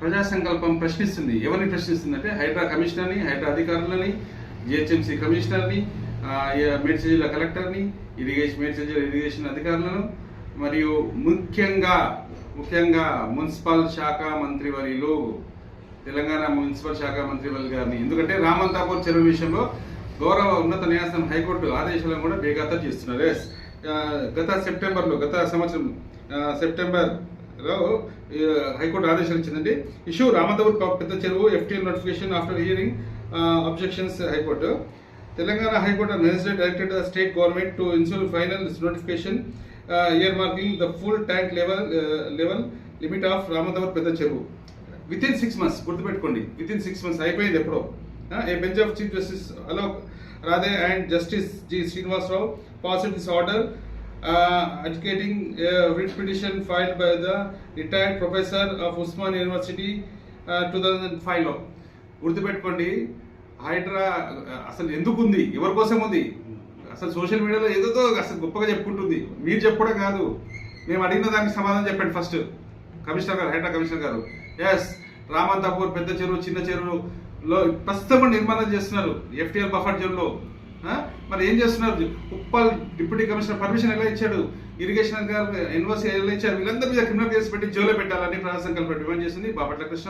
ప్రజా సంకల్పం ప్రశ్నిస్తుంది. ఎవరిని ప్రశ్నిస్తుంది అంటే హైడ్రా కమిషనర్ని హైడ్రా అధికారులని జిహెచ్ఎంసీ కమిషనర్ని మేడ్చల్ జిల్లా కలెక్టర్ని ఇరిగేషన్ మేడ్చల్ జిల్లా ఇరిగేషన్ అధికారులను మరియు ముఖ్యంగా ముఖ్యంగా మున్సిపల్ శాఖ మంత్రివర్యులు తెలంగాణ మున్సిపల్ శాఖ మంత్రివర్యులు గారిని. ఎందుకంటే రామంతాపూర్ చెరువు విషయంలో గౌరవ ఉన్నత న్యాయస్థానం హైకోర్టు ఆదేశాలను కూడా బేఖాతరు చేస్తున్నారు. గత సెప్టెంబర్లో గత సంవత్సరం సెప్టెంబర్ హైకోర్టు ఆదేశాలు ఇచ్చిందండి. ఇష్యూ రామదవర్ పెద్ద చెరువు FTL notification after hearing objections high court. Telangana high court necessary directed the state government to ensure final notification year marking the full tank level level limit of రామదవర్ పెద్ద చెరువు. Within six months గుర్తుపెట్టుకోండి within six months అయిపోయింది ఎప్పుడో. A bench of chief justice Alok Radhe and justice G Srinivasa Rao passed this order Uh, adjudicating writ petition filed by the retired professor of Osmania university two thousand ఫైవ్లో గుర్తుపెట్టుకోండి హైడ్రా అసలు ఎందుకు ఉంది ఎవరి కోసం ఉంది? అసలు సోషల్ మీడియాలో ఏదో అసలు గొప్పగా చెప్పుకుంటుంది. మీరు చెప్పడం కాదు. మేము అడిగిన దానికి సమాధానం చెప్పండి ఫస్ట్. కమిషనర్ గారు హైడ్రా కమిషనర్ గారు. ఎస్ రామంతాపూర్ పెద్ద చెరువు చిన్న చెరువులో ప్రస్తుతం నిర్మాణం చేస్తున్నారు. ఎఫ్టీఆర్ బఫర్ చెరువులో మరి ఏం చేస్తున్నారు? ఉప్పల్ డిప్యూటీ కమిషనర్ పర్మిషన్ ఎలా ఇచ్చాడు? ఇరిగేషన్ గారు ఎన్ఓసీ ఎలా ఇచ్చారు? వీళ్ళందరూ మీద క్రిమినల్ కేసు పెట్టి జైల్లో పెట్టాలని ప్రజా సంకల్పం డిమాండ్ చేసింది బాపట్ల కృష్ణ.